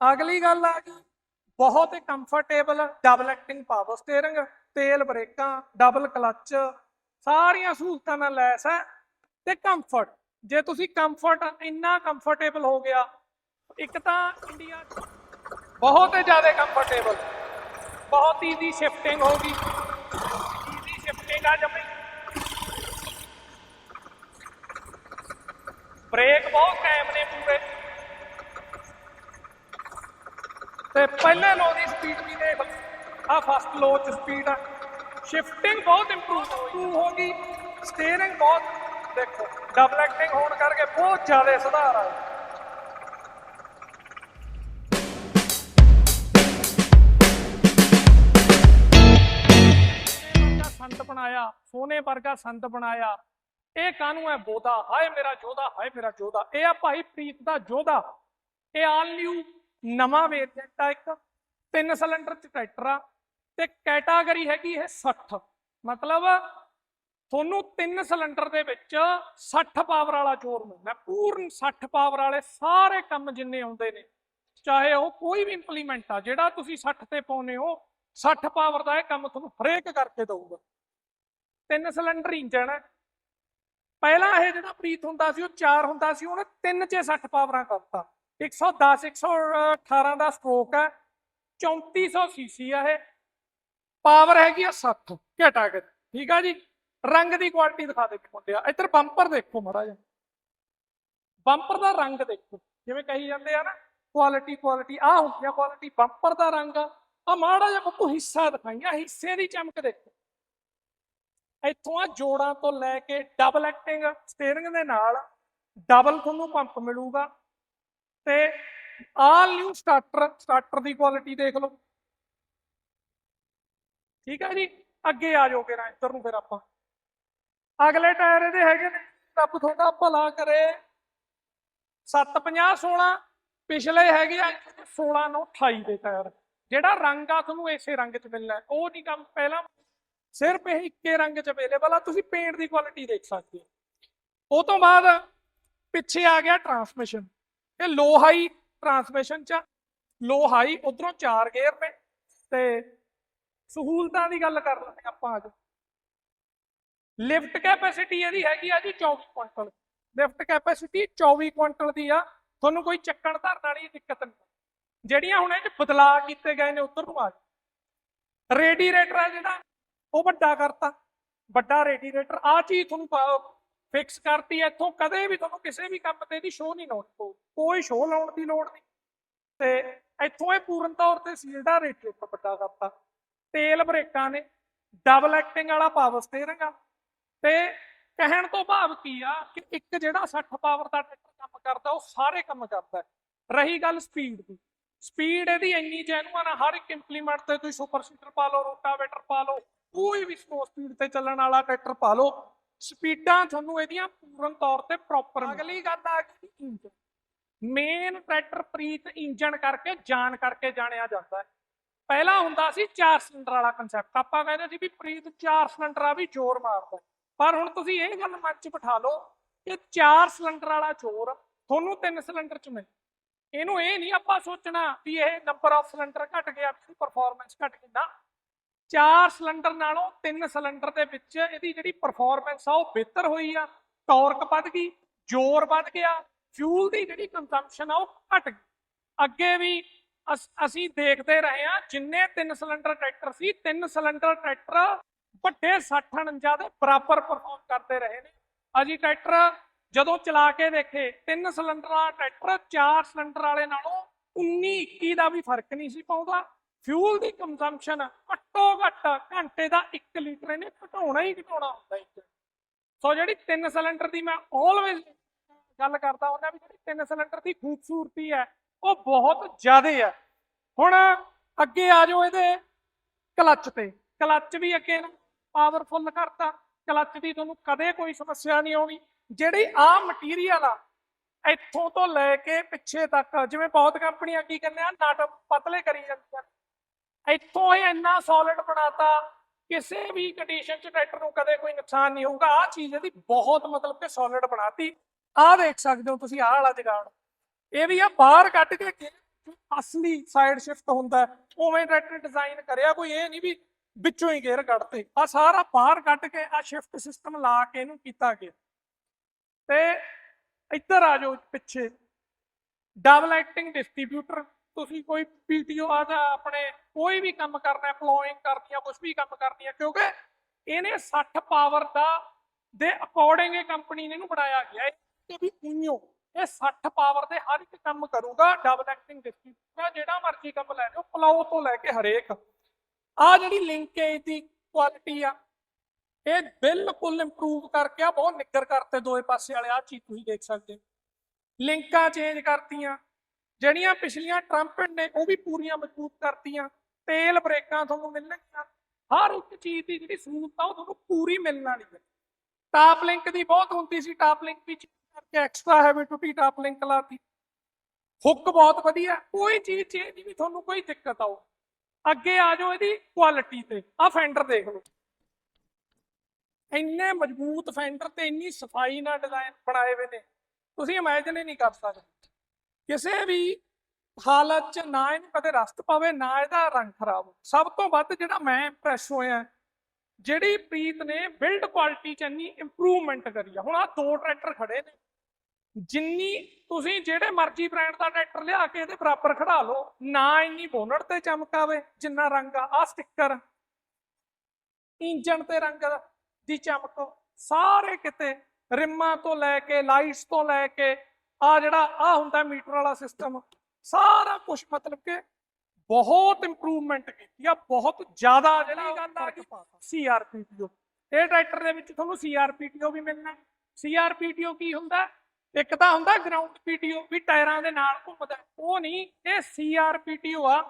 ਅਗਲੀ ਗੱਲ ਆ ਗਈ, ਬਹੁਤ ਹੀ comfortable double acting power steering ਤੇਲ ਬ੍ਰੇਕਾਂ ਡਬਲ ਕਲੱਚ ਸਾਰੀਆਂ ਸਹੂਲਤਾਂ ਨਾਲ ਲੈਸ ਹੈ ਤੇ ਕੰਫਰਟ ਜੇ ਤੁਸੀਂ ਕੰਫਰਟ ਇੰਨਾ ਕੰਫਰਟੇਬਲ ਹੋ ਗਿਆ, ਇੱਕ ਤਾਂ ਇੰਡੀਆ 'ਚ ਬਹੁਤ ਹੀ ਜ਼ਿਆਦਾ ਕੰਫਰਟੇਬਲ ਬਹੁਤ ਈਜ਼ੀ ਸ਼ਿਫਟਿੰਗ ਹੋਗੀ ਈਜ਼ੀ ਸ਼ਿਫਟਿੰਗ ਆ ਜਮੀ। ਬ੍ਰੇਕ ਬਹੁਤ ਕਾਇਮ ਨੇ ਪੂਰੇ ਤੇ ਪਹਿਲੇ ਲੋ ਦੀ ਸਪੀਡ ਵੀ ਦੇਖ ਆ ਫਸਟ ਲੋ ਚ ਸਪੀਡ ਆ। ਸ਼ਿਫਟਿੰਗ ਬਹੁਤ ਇੰਪਰੂਵ ਹੋ ਗਈ। ਸਟੀਅਰਿੰਗ ਬਹੁਤ, ਦੇਖੋ ਡਬਲ ਐਕਟਿੰਗ ਹੋਣ ਕਰਕੇ ਬਹੁਤ ਜ਼ਿਆਦਾ ਸੁਧਾਰ ਆਇਆ ਸੰਤ ਬਣਾਇਆ, ਸੋਨੇ ਵਰਗਾ ਸੰਤ ਬਣਾਇਆ। ਇਹ ਕਾਨੂੰ ਹੈ? ਬੋਦਾ ਹਾਏ ਮੇਰਾ ਜੋਧਾ, ਹਾਏ ਮੇਰਾ ਜੋਧਾ। ਇਹ ਆ ਭਾਈ ਪ੍ਰੀਤ ਦਾ ਜੋਧਾ। ਇਹ ਆਲ ਨਿਊ ਨਵਾਂ ਵੇਰੀਐਂਟ ਆ ਇੱਕ, ਤਿੰਨ ਸਿਲੰਡਰ ਚ ਟਰੈਕਟਰ ਆ, ਤੇ ਕੈਟਾਗਰੀ ਹੈਗੀ ਇਹ 60 ਮਤਲਬ ਤੁਹਾਨੂੰ ਤਿੰਨ ਸਿਲੰਡਰ ਦੇ ਵਿੱਚ 60 ਪਾਵਰ ਵਾਲਾ ਚੋਰ ਮਿਲਦਾ ਪੂਰਨ 60 ਪਾਵਰ ਵਾਲੇ ਸਾਰੇ ਕੰਮ ਜਿੰਨੇ ਆਉਂਦੇ ਨੇ, ਚਾਹੇ ਉਹ ਕੋਈ ਵੀ ਇੰਪਲੀਮੈਂਟ ਆ, ਜਿਹੜਾ ਤੁਸੀਂ 60 ਤੇ ਪਾਉਨੇ ਹੋ 60 ਪਾਵਰ ਦਾ ਇਹ ਕੰਮ ਤੁਹਾਨੂੰ ਹਰੇਕ ਕਰਕੇ ਦਊਗਾ। ਤਿੰਨ ਸਿਲੰਡਰ ਇੰਜਣ ਹੈ। ਪਹਿਲਾਂ ਇਹ ਜਿਹੜਾ ਪ੍ਰੀਤ ਹੁੰਦਾ ਸੀ, ਉਹ 4 ਹੁੰਦਾ ਸੀ, ਉਹਨੇ ਤਿੰਨ 'ਚ 60 ਪਾਵਰਾਂ ਕਰਤਾ। 110 118 ਦਾ ਸਟ੍ਰੋਕ ਹੈ 3400 ਸੀਸੀ ਆ ਇਹ। ਪਾਵਰ ਹੈਗੀ ਆ 60 ਕੈਟਾਗਰੀ ਠੀਕ ਆ ਜੀ? ਰੰਗ ਦੀ ਕੁਆਲਿਟੀ ਦਿਖਾ ਦੇ ਮੁੰਡਿਆ। ਇੱਧਰ ਬੰਪਰ ਦੇਖੋ ਮਾੜਾ ਜਿਹਾ। ਬੰਪਰ ਦਾ ਰੰਗ ਦੇਖੋ। ਜਿਵੇਂ ਕਹੀ ਜਾਂਦੇ ਆ ਨਾ ਕੁਆਲਿਟੀ ਕੁਆਲਿਟੀ ਆ ਹੁੰਦੀ ਆ ਕੁਆਲਿਟੀ ਬੰਪਰ ਦਾ ਰੰਗ ਆ। ਆ ਮਾੜਾ ਜਿਹਾ ਬੱਪੂ ਹਿੱਸਾ ਦਿਖਾਈਆਂ ਹਿੱਸੇ ਦੀ ਚਮਕ ਦੇਖੋ। ਇੱਥੋਂ ਆ ਜੋੜਾਂ ਤੋਂ ਲੈ ਕੇ ਡਬਲ ਐਕਟਿੰਗ ਸਟੀਅਰਿੰਗ ਦੇ ਨਾਲ ਡਬਲ ਤੁਹਾਨੂੰ ਪੰਪ ਮਿਲੂਗਾ। ਤੇ ਆਲ ਨਿਊ ਸਟਾਰਟਰ ਸਟਾਰਟਰ ਦੀ ਕੁਆਲਿਟੀ ਦੇਖ ਲਓ। ਠੀਕ ਹੈ ਜੀ? ਅੱਗੇ ਆ ਜਾਓਗੇ ਨਾ ਇੱਧਰ ਨੂੰ ਫਿਰ ਆਪਾਂ। ਅਗਲੇ ਟਾਇਰ ਇਹਦੇ ਹੈਗੇ ਨੇ। ਰੱਬ ਤੁਹਾਡਾ ਭਲਾ ਕਰੇ। 750 16 ਪਿਛਲੇ ਹੈਗੇ ਆ 16 ਨੂੰ 28 ਦੇ ਟਾਇਰ। ਜਿਹੜਾ ਰੰਗ ਆ ਤੁਹਾਨੂੰ ਇਸੇ ਰੰਗ 'ਚ ਮਿਲਣਾ ਉਹ ਨਹੀਂ ਕੰਮ ਪਹਿਲਾਂ। ਸਿਰਫ ਇਹ ਇੱਕੇ ਰੰਗ 'ਚ ਅਵੇਲੇਬਲ ਆ। ਤੁਸੀਂ ਪੇਂਟ ਦੀ ਕੁਆਲਿਟੀ ਦੇਖ ਸਕਦੇ ਹੋ। ਉਹ ਤੋਂ ਬਾਅਦ ਪਿੱਛੇ ਆ ਗਿਆ ਟਰਾਂਸਮਿਸ਼ਨ ਇਹ ਲੋ ਹਾਈ ਟਰਾਂਸਮਿਸ਼ਨ 'ਚ ਲੋ ਹਾਈ ਉਧਰੋਂ ਚਾਰ ਗੇਅਰ ਨੇ ਤੇ ਸਹੂਲਤਾਂ ਦੀ ਗੱਲ ਕਰ ਲੈਂਦੇ ਆਪਾਂ ਅੱਜ। ਲਿਫਟ ਕੈਪੈਸਿਟੀ ਇਹਦੀ ਹੈਗੀ ਆ ਜੀ 24 ਕੁਇੰਟਲ। ਲਿਫਟ ਕੈਪੈਸਿਟੀ 24 ਕੁਇੰਟਲ ਦੀ ਆ। ਤੁਹਾਨੂੰ ਕੋਈ ਚੱਕਣ ਧਰਨ ਵਾਲੀ ਦਿੱਕਤ ਨਹੀਂ। ਜਿਹੜੀਆਂ ਹੁਣ ਇਹ 'ਚ ਬਦਲਾਅ ਕੀਤੇ ਗਏ ਨੇ ਉਧਰ ਨੂੰ ਆ ਰੇਡੀਏਟਰ ਆ ਜਿਹੜਾ, ਉਹ ਵੱਡਾ ਕਰਤਾ। ਵੱਡਾ ਰੇਡੀਏਟਰ ਆ ਚੀਜ਼ ਤੁਹਾਨੂੰ ਫਿਕਸ ਕਰਤੀ ਇੱਥੋਂ ਕਦੇ ਵੀ ਤੁਹਾਨੂੰ ਕਿਸੇ ਵੀ ਕੰਮ ਤੇ ਇਹਦੀ ਸ਼ੋਅ ਨਹੀਂ ਲਾਉਣੀ ਪਊ, ਕੋਈ ਸ਼ੋਅ ਲਾਉਣ ਦੀ ਲੋੜ ਨਹੀਂ। ਤੇ ਇੱਥੋਂ ਇਹ ਪੂਰਨ ਤੌਰ ਤੇ ਸੀ ਜਿਹੜਾ ਰੇਡੀਏਟਰ ਵੱਡਾ ਕਰਤਾ। ਤੇਲ ਬ੍ਰੇਕਾਂ ਨੇ ਡਬਲ ਐਕਟਿੰਗ ਵਾਲਾ ਪਾਵਰ ਸਟੀਅਰਿੰਗ ਆ। ਤੇ ਕਹਿਣ ਤੋਂ ਭਾਵ ਕੀ ਆ ਕਿ ਇੱਕ ਜਿਹੜਾ 60 ਪਾਵਰ ਦਾ ਟਰੈਕਟਰ ਕੰਮ ਕਰਦਾ, ਉਹ ਸਾਰੇ ਕੰਮ ਕਰਦਾ ਰਹੀ ਗੱਲ ਸਪੀਡ ਦੀ। ਸਪੀਡ ਇਹਦੀ ਇੰਨੀ ਜੈਨੂਅਨ ਆ, ਹਰ ਇੱਕ ਇੰਪਲੀਮੈਂਟ ਤੇ ਤੁਸੀਂ ਸੁਪਰ ਸੀਟਰ ਪਾ ਲਓ ਰੋਟਾਵੇਟਰ ਪਾ ਲਓ, ਕੋਈ ਵੀ ਸਲੋ ਸਪੀਡ ਤੇ ਚੱਲਣ ਵਾਲਾ ਟਰੈਕਟਰ ਪਾ ਲਓ ਸਪੀਡਾਂ ਤੁਹਾਨੂੰ ਇਹਦੀਆਂ ਪੂਰਨ ਤੌਰ ਤੇ ਪ੍ਰੋਪਰ ਅਗਲੀ ਗੱਲ ਆ ਗਈ engine main tractor Preet engine ਕਰਕੇ ਜਾਣ ਕਰਕੇ ਜਾਣਿਆ ਜਾਂਦਾ ਹੈ। ਪਹਿਲਾਂ ਹੁੰਦਾ ਸੀ 4 ਸਿਲੰਡਰ ਵਾਲਾ ਕਨਸੈਪਟ ਆਪਾਂ ਕਹਿੰਦੇ ਸੀ ਵੀ ਪ੍ਰੀਤ 4 ਸਿਲੰਡਰ ਆ ਵੀ ਜ਼ੋਰ ਮਾਰਦਾ। ਪਰ ਹੁਣ ਤੁਸੀਂ ਇਹ ਗੱਲ ਮਨ 'ਚ ਬਿਠਾ ਲਓ ਕਿ 4 ਸਿਲੰਡਰ ਵਾਲਾ ਜ਼ੋਰ ਤੁਹਾਨੂੰ 3 ਸਿਲੰਡਰ 'ਚ ਮਿਲ। ਇਹਨੂੰ ਇਹ ਨਹੀਂ ਆਪਾਂ ਸੋਚਣਾ ਵੀ ਇਹ ਨੰਬਰ ਆਫ ਸਿਲੰਡਰ ਘਟ ਗਿਆ ਪਰਫਾਰਮੈਂਸ ਘਟ ਗਈ ਨਾ ਚਾਰ ਸਿਲੰਡਰ ਨਾਲੋਂ ਤਿੰਨ ਸਿਲੰਡਰ ਦੇ ਵਿੱਚ ਇਹਦੀ ਜਿਹੜੀ ਪਰਫਾਰਮੈਂਸ ਆ ਉਹ ਬਿਹਤਰ ਹੋਈ ਆ। ਟਾਰਕ ਵੱਧ ਗਈ, ਜ਼ੋਰ ਵੱਧ ਗਿਆ ਫਿਊਲ ਦੀ ਜਿਹੜੀ ਕੰਜ਼ੰਪਸ਼ਨ ਆ ਉਹ ਘਟ ਗਈ। ਅੱਗੇ ਵੀ ਅਸੀਂ ਦੇਖਦੇ ਰਹੇ ਆ ਜਿੰਨੇ ਤਿੰਨ ਸਿਲੰਡਰ ਟਰੈਕਟਰ ਸੀ, ਤਿੰਨ ਸਿਲੰਡਰ ਟਰੈਕਟਰ ਵੱਡੇ 60 49 ਦੇ ਬਰਾਬਰ ਪਰਫਾਰਮ ਕਰਦੇ ਰਹੇ ਨੇ। ਅਜੀ ਟਰੈਕਟਰ ਜਦੋਂ ਚਲਾ ਕੇ ਦੇਖੇ, ਤਿੰਨ ਸਿਲੰਡਰ ਵਾਲਾ ਟਰੈਕਟਰ ਚਾਰ ਸਿਲੰਡਰ ਵਾਲੇ ਨਾਲੋਂ 19 21 ਦਾ ਵੀ ਫ਼ਰਕ ਨਹੀਂ ਸੀ ਪਾਉਂਦਾ। ਫਿਊਲ ਦੀ ਕੰਜ਼ੰਪਸ਼ਨ ਘੱਟੋ ਘੱਟ ਘੰਟੇ ਦਾ 1 ਲੀਟਰ ਇਹਨੇ ਘਟਾਉਣਾ ਹੀ ਘਟਾਉਣਾ ਹੁੰਦਾ ਇੰਜਨ ਸੋ ਜਿਹੜੀ ਤਿੰਨ ਸਿਲੰਡਰ ਦੀ ਮੈਂ ਆਲਵੇਜ਼ ਗੱਲ ਕਰਦਾ ਉਹਨਾਂ ਵੀ ਜਿਹੜੀ ਤਿੰਨ ਸਿਲੰਡਰ ਦੀ ਖੂਬਸੂਰਤੀ ਹੈ, ਉਹ ਬਹੁਤ ਜ਼ਿਆਦਾ ਹੈ। ਹੁਣ ਅੱਗੇ ਆ ਜਾਓ ਇਹਦੇ ਕਲੱਚ ਤੇ। ਕਲੱਚ ਵੀ ਅੱਗੇ ਪਾਵਰਫੁੱਲ ਕਰਤਾ। ਕਲੱਚ ਦੀ ਤੁਹਾਨੂੰ ਕਦੇ ਕੋਈ ਸਮੱਸਿਆ ਨਹੀਂ ਆਉਣੀ। ਜਿਹੜੀ ਆ ਮਟੀਰੀਅਲ ਆ, ਇੱਥੋਂ ਤੋਂ ਲੈ ਕੇ ਪਿੱਛੇ ਤੱਕ, ਜਿਵੇਂ ਬਹੁਤ ਕੰਪਨੀਆਂ ਕੀ ਕਹਿੰਦੇ ਆ ਨਟ ਪਤਲੇ ਕਰੀ ਜਾਂਦੀਆਂ ਇੱਥੋਂ ਇਹ ਇੰਨਾ ਸੋਲਿਡ ਬਣਾਤਾ, ਕਿਸੇ ਵੀ ਕੰਡੀਸ਼ਨ 'ਚ ਟਰੈਕਟਰ ਨੂੰ ਕਦੇ ਕੋਈ ਨੁਕਸਾਨ ਨਹੀਂ ਹੋਊਗਾ। ਆ ਚੀਜ਼ ਇਹਦੀ ਬਹੁਤ ਮਤਲਬ ਕਿ ਸੋਲਿਡ ਬਣਾਤੀ। ਆਹ ਦੇਖ ਸਕਦੇ ਹੋ ਤੁਸੀਂ, ਆਹ ਵਾਲਾ ਜਗਾੜ। ਇਹ ਵੀ ਆ ਬਾਹਰ ਕੱਢ ਕੇ ਅੱਗੇ ਅਸਲੀ ਸਾਈਡ ਸ਼ਿਫਟ ਹੁੰਦਾ ਉਵੇਂ ਟਰੈਕਟਰ ਡਿਜ਼ਾਈਨ ਕਰਿਆ ਕੋਈ, ਇਹ ਨਹੀਂ ਵੀ ਵਿੱਚੋਂ ਹੀ ਗੇਅਰ ਕੱਢਤੇ। ਆ ਸਾਰਾ ਬਾਹਰ ਕੱਢ ਕੇ ਆ ਸ਼ਿਫਟ ਸਿਸਟਮ ਲਾ ਕੇ ਇਹਨੂੰ ਕੀਤਾ ਗਿਆ। ਤੇ ਇੱਧਰ ਆ ਜਾਓ ਪਿੱਛੇ। ਡਬਲ ਐਕਟਿੰਗ ਡਿਸਟ੍ਰੀਬਿਊਟਰ ਤੁਸੀਂ ਕੋਈ ਪੀਟੀਓ ਆ ਜਾਂ ਆਪਣੇ ਕੋਈ ਵੀ ਕੰਮ ਕਰਨਾ ਪਲੋਇੰਗ ਕਰਨੀ ਆ ਕੁਝ ਵੀ ਕੰਮ ਕਰਨੀ ਆ ਕਿਉਂਕਿ ਇਹਨੇ 60 ਪਾਵਰ ਦਾ ਦੇ ਅਕੋਰਡਿੰਗ ਇਹ ਕੰਪਨੀ ਨੇ ਇਹਨੂੰ ਬਣਾਇਆ ਗਿਆ ਹੈ ਕਿ ਵੀ ਉਈਓ ਇਹ 60 ਪਾਵਰ ਦੇ ਹਰ ਇੱਕ ਕੰਮ ਕਰੂਗਾ ਡਬਲ ਐਕਟਿੰਗ ਡਿਸਟ੍ਰੀਬਿਊਟਰ ਜਿਹੜਾ ਮਰਜ਼ੀ ਕੰਮ ਲੈ ਲਿਓ ਪਲਾਓ ਤੋਂ ਲੈ ਕੇ ਹਰੇਕ ਆ ਜਿਹੜੀ ਲਿੰਕੇਜ ਦੀ ਕੁਆਲਿਟੀ ਆ, ਇਹ ਬਿਲਕੁਲ ਇੰਪਰੂਵ ਕਰਕੇ ਆ, ਬਹੁਤ ਨਿੱਗਰ ਕਰਤੇ ਦੋਏ ਪਾਸੇ ਵਾਲੇ ਆ ਚੀਜ਼ ਤੁਸੀਂ ਦੇਖ ਸਕਦੇ ਹੋ। ਲਿੰਕਾਂ ਚੇਂਜ ਕਰਤੀਆਂ ਜਿਹੜੀਆਂ ਪਿਛਲੀਆਂ ਟਰੰਪਟ ਨੇ ਉਹ ਵੀ ਪੂਰੀਆਂ ਮਜ਼ਬੂਤ ਕਰਤੀਆਂ, ਤੇਲ ਬ੍ਰੇਕਾਂ ਤੁਹਾਨੂੰ ਮਿਲਣਗੀਆਂ, ਹਰ ਇੱਕ ਚੀਜ਼ ਦੀ ਜਿਹੜੀ ਸਹੂਲਤ ਆ ਉਹ ਤੁਹਾਨੂੰ ਪੂਰੀ ਮਿਲਣ ਵਾਲੀ ਹੈ। ਟਾਪ ਲਿੰਕ ਦੀ ਬਹੁਤ ਹੁੰਦੀ ਸੀ ਟਾਪ ਲਿੰਕ ਵੀ change ਕਰਕੇ ਐਕਸਟਰਾ ਹੈਵੀ ਟੂਟੀ ਟਾਪ ਲਿੰਕ ਲਾਤੀ। ਹੁੱਕ ਬਹੁਤ ਵਧੀਆ, ਕੋਈ ਚੀਜ਼ ਚੇਂਜ ਵੀ ਤੁਹਾਨੂੰ ਕੋਈ ਦਿੱਕਤ ਆਉ ਅੱਗੇ ਆ ਜਾਓ ਇਹਦੀ ਕੁਆਲਿਟੀ ਤੇ ਆ ਫੈਂਡਰ ਦੇਖ ਲਓ। ਇੰਨੇ ਮਜ਼ਬੂਤ ਫੈਂਡਰ ਤੇ ਇੰਨੀ ਸਫ਼ਾਈ ਨਾਲ ਡਿਜ਼ਾਈਨ ਬਣਾਏ ਹੋਏ ਨੇ। ਤੁਸੀਂ ਇਮੇਜਿਨ ਹੀ ਨਹੀਂ ਕਰ ਸਕਦੇ। ਕਿਸੇ ਵੀ ਹਾਲਤ 'ਚ ਨਾ ਇਹਨੂੰ ਕਦੇ ਰਸਤ ਪਵੇ, ਨਾ ਇਹਦਾ ਰੰਗ ਖਰਾਬ ਸਭ ਤੋਂ ਵੱਧ ਜਿਹੜਾ ਮੈਂ ਇੰਪ੍ਰੈਸ ਹੋਇਆ, ਜਿਹੜੀ ਪ੍ਰੀਤ ਨੇ ਬਿਲਡ ਕੁਆਲਿਟੀ 'ਚ ਇੰਨੀ ਇੰਪਰੂਵਮੈਂਟ ਕਰੀ ਆ। ਹੁਣ ਆ ਦੋ ਟਰੈਕਟਰ ਖੜੇ ਨੇ। ਜਿੰਨੀ ਤੁਸੀਂ ਜਿਹੜੇ ਮਰਜ਼ੀ ਬ੍ਰਾਂਡ ਦਾ ਟਰੈਕਟਰ ਲਿਆ ਕੇ ਇਹਦੇ ਬਰਾਬਰ ਖੜਾ ਲਓ, ਨਾ ਇੰਨੀ ਬੋਨਟ ਤੇ ਚਮਕਾਵੇ ਜਿੰਨਾ ਰੰਗ ਆ ਆ ਸਟicker ਇੰਜਨ ਤੇ ਰੰਗ ਦੀ ਚਮਕ, ਸਾਰੇ ਕਿਤੇ ਰਿਮਾਂ ਤੋਂ ਲੈ ਕੇ ਲਾਈਟਸ ਤੋਂ ਲੈ ਕੇ ਆ ਜਿਹੜਾ ਆ ਹੁੰਦਾ ਮੀਟਰ ਵਾਲਾ ਸਿਸਟਮ ਸਾਰਾ ਕੁਝ ਮਤਲਬ ਕਿ ਬਹੁਤ ਇੰਪਰੂਵਮੈਂਟ ਕੀਤੀ ਆ, ਬਹੁਤ ਜ਼ਿਆਦਾ ਜਿਹੜੀ ਗੱਲ ਆ ਗਈ ਸੀਆਰਪੀਟੀਓ ਇਹ ਟਰੈਕਟਰ ਦੇ ਵਿੱਚ ਤੁਹਾਨੂੰ ਸੀਆਰਪੀਟੀਓ ਵੀ ਮਿਲਣਾ। ਸੀਆਰਪੀਟੀਓ ਕੀ ਹੁੰਦਾ? ਇੱਕ ਤਾਂ ਹੁੰਦਾ ਗਰਾਊਂਡ ਪੀਟੀਓ ਵੀ ਟਾਇਰਾਂ ਦੇ ਨਾਲ ਘੁੰਮਦਾ। ਉਹ ਨਹੀਂ, ਇਹ ਸੀਆਰਪੀਟੀਓ ਆ।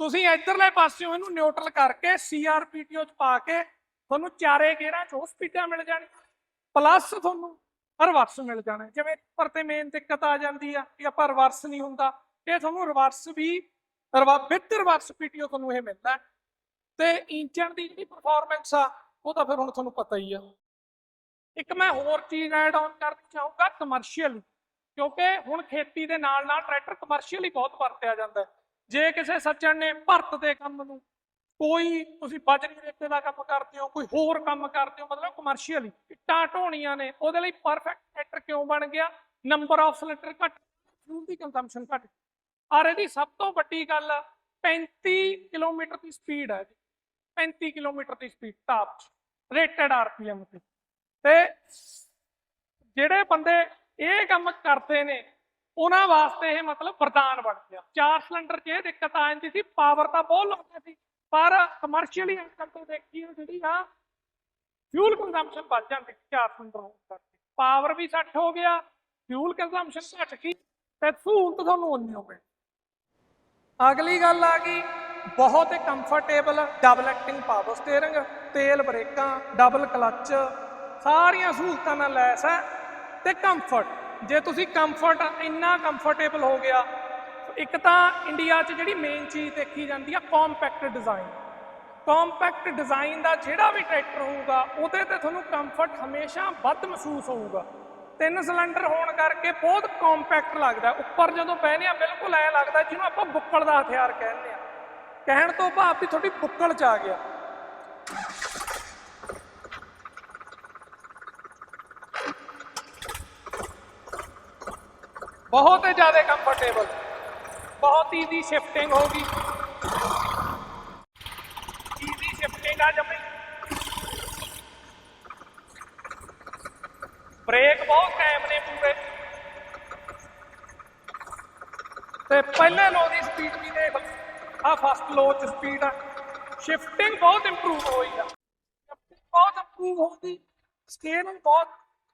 ਤੁਸੀਂ ਇਧਰਲੇ ਪਾਸਿਓਂ ਇਹਨੂੰ ਨਿਊਟਰਲ ਕਰਕੇ ਸੀਆਰਪੀਟੀਓ ਚ ਪਾ ਕੇ ਤੁਹਾਨੂੰ ਚਾਰੇ ਗੇਰਾਂ ਚ ਉਹ ਸਪੀਡਾਂ ਮਿਲ ਜਾਣੀਆਂ। ਪਲੱਸ ਤੁਹਾਨੂੰ ਰਿਵਰਸ ਮਿਲ ਜਾਣਾ ਜਿਵੇਂ ਪਰ ਤੇ ਮੇਨ ਦਿੱਕਤ ਆ ਜਾਂਦੀ ਆ ਕਿ ਆਪਾਂ ਰਿਵਰਸ ਨਹੀਂ ਹੁੰਦਾ। ਇਹ ਤੁਹਾਨੂੰ ਰਿਵਰਸ ਵੀ ਵਿਦ ਰਿਵਰਸ ਪੀਟੀਓ ਤੁਹਾਨੂੰ ਇਹ ਮਿਲਦਾ ਹੈ। ਤੇ ਇੰਜਨ ਦੀ ਜਿਹੜੀ ਪਰਫਾਰਮੈਂਸ ਆ, ਉਹ ਤਾਂ ਫਿਰ ਹੁਣ ਤੁਹਾਨੂੰ ਪਤਾ ਹੀ ਆ। ਇੱਕ ਮੈਂ ਹੋਰ ਚੀਜ਼ ਐਡ ਆਨ ਕਰਨੀ ਚਾਹੂੰਗਾ ਕਮਰਸ਼ੀਅਲ ਕਿਉਂਕਿ ਹੁਣ ਖੇਤੀ ਦੇ ਨਾਲ ਨਾਲ ਟਰੈਕਟਰ ਕਮਰਸ਼ੀਅਲ ਹੀ ਬਹੁਤ ਵਰਤਿਆ ਜਾਂਦਾ ਜੇ ਕਿਸੇ ਸੱਜਣ ਨੇ ਭਰਤ ਦੇ ਕੰਮ ਨੂੰ ਕੋਈ ਤੁਸੀਂ ਬਜਰੀ ਰੇਤੇ ਦਾ ਕੰਮ ਕਰਦੇ ਹੋ, ਕੋਈ ਹੋਰ ਕੰਮ ਕਰਦੇ ਹੋ, ਮਤਲਬ ਕਮਰਸ਼ੀਅਲੀ ਇੱਟਾਂ ਢੋਣੀਆਂ ਨੇ, ਉਹਦੇ ਲਈ ਪਰਫੈਕਟ ਟਰੈਕਟਰ ਕਿਉਂ ਬਣ ਗਿਆ? ਨੰਬਰ ਆਫ ਸਿਲੰਡਰ ਘੱਟ ਫਿਊਲ ਦੀ ਕੰਜ਼ੰਪਸ਼ਨ ਘੱਟ। ਔਰ ਇਹਦੀ ਸਭ ਤੋਂ ਵੱਡੀ ਗੱਲ 35 ਕਿਲੋਮੀਟਰ ਦੀ ਸਪੀਡ ਹੈ ਜੀ। 35 ਕਿਲੋਮੀਟਰ ਦੀ ਸਪੀਡ ਟਾਪ ਰੇਟਡ ਆਰਪੀਐਮ ਤੇ। ਤੇ ਜਿਹੜੇ ਬੰਦੇ ਇਹ ਕੰਮ ਕਰਦੇ ਨੇ, ਉਹਨਾਂ ਵਾਸਤੇ ਇਹ ਮਤਲਬ ਵਰਦਾਨ ਬਣ ਗਿਆ। ਚਾਰ ਸਿਲੰਡਰ 'ਚ ਇਹ ਦਿੱਕਤ ਆ ਜਾਂਦੀ ਸੀ ਪਾਵਰ ਤਾਂ ਬਹੁਤ ਲਾਉਂਦੇ ਸੀ। ਪਰ ਕਮਰਸ਼ੀਅਲੀ ਅੰਕਲ ਤੋਂ ਦੇਖੀਏ ਜਿਹੜੀ ਆ ਫਿਊਲ ਕੰਜ਼ੰਪਸ਼ਨ ਵੱਧ ਜਾਂਦੀ ਸੀ ਚਾਰ ਸਿਲੰਡਰ ਹੋਣ ਕਰਕੇ। ਪਾਵਰ ਵੀ 60 ਹੋ ਗਿਆ ਫਿਊਲ ਕੰਜ਼ੰਪਸ਼ਨ ਘਟ ਗਈ, ਤੇ ਸਹੂਲਤ ਤੁਹਾਨੂੰ ਉਨੀ ਹੋ ਗਈ। ਅਗਲੀ ਗੱਲ ਆ ਗਈ, ਬਹੁਤ ਹੀ comfortable double acting power steering ਤੇਲ ਬ੍ਰੇਕਾਂ ਡਬਲ ਕਲੱਚ ਸਾਰੀਆਂ ਸਹੂਲਤਾਂ ਨਾਲ ਲੈਸ ਹੈ ਤੇ ਕੰਫਰਟ ਜੇ ਤੁਸੀਂ ਕੰਫਰਟ ਇੰਨਾ ਕੰਫਰਟੇਬਲ ਹੋ ਗਿਆ ਇੱਕ ਤਾਂ ਇੰਡੀਆ 'ਚ ਜਿਹੜੀ ਮੇਨ ਚੀਜ਼ ਦੇਖੀ ਜਾਂਦੀ ਆ ਕੰਪੈਕਟ ਡਿਜ਼ਾਈਨ ਕੰਪੈਕਟ ਡਿਜ਼ਾਈਨ ਦਾ ਜਿਹੜਾ ਵੀ ਟਰੈਕਟਰ ਹੋਊਗਾ, ਉਹਦੇ ਤੇ ਤੁਹਾਨੂੰ ਕੰਫਰਟ ਹਮੇਸ਼ਾ ਵੱਧ ਮਹਿਸੂਸ ਹੋਊਗਾ। ਤਿੰਨ ਸਿਲੰਡਰ ਹੋਣ ਕਰਕੇ ਬਹੁਤ ਕੰਪੈਕਟ ਲੱਗਦਾ। ਉੱਪਰ ਜਦੋਂ ਬਹਿਨੇ ਆ, ਬਿਲਕੁਲ ਐ ਲੱਗਦਾ ਜਿਹਨੂੰ ਆਪਾਂ ਬੁੱਕਲ ਦਾ ਹਥਿਆਰ ਕਹਿੰਦੇ ਆ। ਕਹਿਣ ਤੋਂ ਭਾਵ ਵੀ ਤੁਹਾਡੀ ਬੁੱਕਲ ਚ ਆ ਗਿਆ। ਬਹੁਤ ਜ਼ਿਆਦਾ ਕੰਫਰਟੇਬਲ ਬਹੁਤ ਈਜ਼ੀ ਸ਼ਿਫਟਿੰਗ ਹੋਗੀ ਈਜ਼ੀ ਸ਼ਿਫਟਿੰਗ ਆ ਜਮੀ। ਬ੍ਰੇਕ ਬਹੁਤ ਕਾਇਮ ਨੇ ਪੂਰੇ। ਤੇ ਪਹਿਲੇ ਲੋ ਦੀ ਸਪੀਡ ਵੀ ਦੇਖ ਆ ਫਸਟ ਲੋ ਚ ਸਪੀਡ ਆ। ਸ਼ਿਫਟਿੰਗ ਬਹੁਤ ਇੰਪਰੂਵ ਹੋਈ ਆ। ਸ਼ਿਫਟਿੰਗ ਬਹੁਤ ਇੰਪਰੂਵ ਹੋਈ ਸਟੀਅਰਿੰਗ ਬਹੁਤ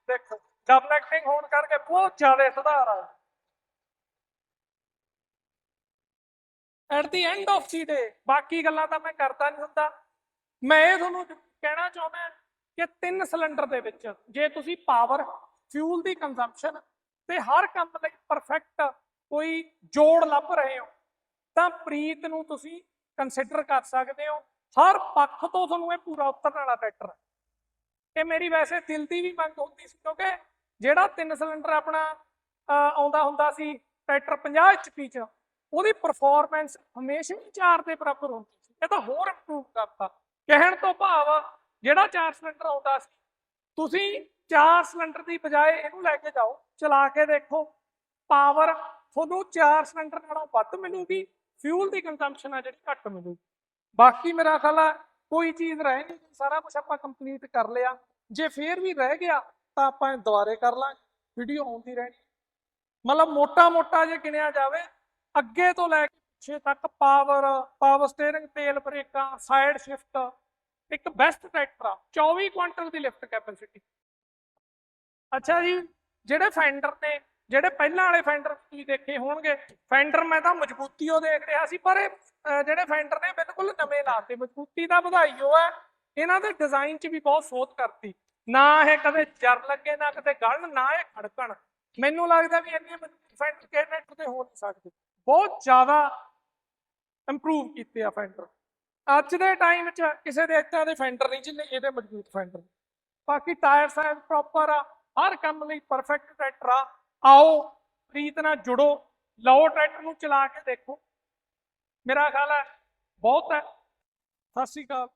ਦੇਖੋ ਡਬਲ ਐਕਟਿੰਗ ਹੋਣ ਕਰਕੇ ਬਹੁਤ ਜ਼ਿਆਦਾ ਸੁਧਾਰ ਆ। At the end of the day ਬਾਕੀ ਗੱਲਾਂ ਤਾਂ ਮੈਂ ਕਰਦਾ ਨਹੀਂ ਹੁੰਦਾ। ਮੈਂ ਇਹ ਤੁਹਾਨੂੰ ਕਹਿਣਾ ਚਾਹੁੰਦਾ ਕਿ ਤਿੰਨ ਸਿਲੰਡਰ ਦੇ ਵਿੱਚ ਜੇ ਤੁਸੀਂ ਪਾਵਰ ਫਿਊਲ ਦੀ ਕੰਜ਼ੰਪਸ਼ਨ ਤੇ ਹਰ ਕੰਮ ਲਈ ਪਰਫੈਕਟ ਕੋਈ ਜੋੜ ਲੱਭ ਰਹੇ ਹੋ, ਤਾਂ ਪ੍ਰੀਤ ਨੂੰ ਤੁਸੀਂ ਕੰਸੀਡਰ ਕਰ ਸਕਦੇ ਹੋ। ਹਰ ਪੱਖ ਤੋਂ ਤੁਹਾਨੂੰ ਇਹ ਪੂਰਾ ਉਤਰਨ ਵਾਲਾ ਟਰੈਕਟਰ ਹੈ। ਇਹ ਮੇਰੀ ਵੈਸੇ ਦਿਲ ਦੀ ਵੀ ਮੰਗ ਹੁੰਦੀ ਸੀ, ਕਿਉਂਕਿ ਜਿਹੜਾ ਤਿੰਨ ਸਿਲੰਡਰ ਆਪਣਾ ਆਉਂਦਾ ਹੁੰਦਾ ਸੀ, ਟਰੈਕਟਰ 50 HP ਚ ਉਹਦੀ ਪਰਫਾਰਮੈਂਸ ਹਮੇਸ਼ਾ ਹੀ 4 ਦੇ ਬਰਾਬਰ ਹੁੰਦੀ ਸੀ। ਇਹ ਤਾਂ ਹੋਰ ਇੰਪਰੂਵ ਕਰਤਾ। ਕਹਿਣ ਤੋਂ ਭਾਵ ਜਿਹੜਾ 4 ਸਿਲੰਡਰ ਆਉਂਦਾ ਸੀ, ਤੁਸੀਂ 4 ਸਿਲੰਡਰ ਦੀ ਬਜਾਏ ਇਹਨੂੰ ਲੈ ਕੇ ਜਾਓ, ਚਲਾ ਕੇ ਦੇਖੋ ਪਾਵਰ ਤੁਹਾਨੂੰ 4 ਸਿਲੰਡਰ ਨਾਲੋਂ ਵੱਧ ਮਿਲੂਗੀ ਫਿਊਲ ਦੀ ਕੰਜ਼ੰਪਸ਼ਨ ਆ ਜਿਹੜੀ ਘੱਟ ਮਿਲੂਗੀ। ਬਾਕੀ ਮੇਰਾ ਖਿਆਲ ਆ, ਕੋਈ ਚੀਜ਼ ਰਹਿ ਨਹੀਂ ਸਾਰਾ ਕੁਝ ਆਪਾਂ ਕੰਪਲੀਟ ਕਰ ਲਿਆ। ਜੇ ਫੇਰ ਵੀ ਰਹਿ ਗਿਆ, ਤਾਂ ਆਪਾਂ ਦੁਬਾਰੇ ਕਰ ਲਾਂਗੇ ਵੀਡੀਓ ਆਉਂਦੀ ਰਹਿਣੀ। ਮਤਲਬ ਮੋਟਾ ਮੋਟਾ ਜੇ ਗਿਣਿਆ ਜਾਵੇ ਅੱਗੇ ਤੋਂ ਲੈ ਕੇ ਪਿੱਛੇ ਤੱਕ ਪਾਵਰ ਪਾਵਰ ਸਟੀਅਰਿੰਗ ਤੇਲ ਬ੍ਰੇਕਾਂ ਸਾਈਡ ਸ਼ਿਫਟ ਇੱਕ ਬੈਸਟ ਟਰੈਕਟਰ ਆ 24 ਕੁਇੰਟਲ ਦੀ ਲਿਫਟ ਕੈਪੈਸਿਟੀ ਅੱਛਾ ਜੀ, ਜਿਹੜੇ ਫੈਂਡਰ ਨੇ ਜਿਹੜੇ ਪਹਿਲਾਂ ਵਾਲੇ ਫੈਂਡਰ ਤੁਸੀਂ ਦੇਖੇ ਹੋਣਗੇ ਫੈਂਡਰ ਮੈਂ ਤਾਂ ਮਜ਼ਬੂਤੀ ਉਹ ਦੇਖ ਰਿਹਾ ਸੀ, ਪਰ ਇਹ ਜਿਹੜੇ ਫੈਂਡਰ ਨੇ ਬਿਲਕੁਲ ਨਵੇਂ ਲਾਤੇ ਮਜ਼ਬੂਤੀ ਦਾ ਵਧਾਈ ਉਹ ਹੈ। ਇਹਨਾਂ ਦੇ ਡਿਜ਼ਾਈਨ 'ਚ ਵੀ ਬਹੁਤ ਸੋਧ ਕਰਤੀ। ਨਾ ਇਹ ਕਦੇ ਜਰ ਲੱਗੇ, ਨਾ ਕਦੇ ਗਲਣ ਨਾ ਇਹ ਖੜਕਣ। ਮੈਨੂੰ ਲੱਗਦਾ ਵੀ ਇੰਨੇ ਮਜ਼ਬੂਤ ਫੈਂਡਰ ਕਿਸੇ ਟਰੈਕਟਰ ਤੇ ਹੋ ਨਹੀਂ ਸਕਦੇ। ਬਹੁਤ ਜ਼ਿਆਦਾ ਇੰਪਰੂਵ ਕੀਤੇ ਆ ਫੈਂਡਰ ਅੱਜ ਦੇ ਟਾਈਮ 'ਚ ਕਿਸੇ ਦੇ ਇੱਦਾਂ ਦੇ ਫੈਂਡਰ ਨਹੀਂ ਜਿੰਨੇ ਇਹਦੇ ਮਜ਼ਬੂਤ ਫੈਂਡਰ ਬਾਕੀ ਟਾਇਰ ਸਾਈਜ਼ ਪ੍ਰੋਪਰ ਆ, ਹਰ ਕੰਮ ਲਈ ਪਰਫੈਕਟ ਟਰੈਕਟਰ ਆ। ਆਓ, ਪ੍ਰੀਤ ਨਾਲ ਜੁੜੋ, ਲਓ ਟਰੈਕਟਰ ਨੂੰ ਚਲਾ ਕੇ ਦੇਖੋ। ਮੇਰਾ ਖਿਆਲ ਹੈ, ਬਹੁਤ ਹੈ। ਸਤਿ ਸ਼੍ਰੀ ਅਕਾਲ।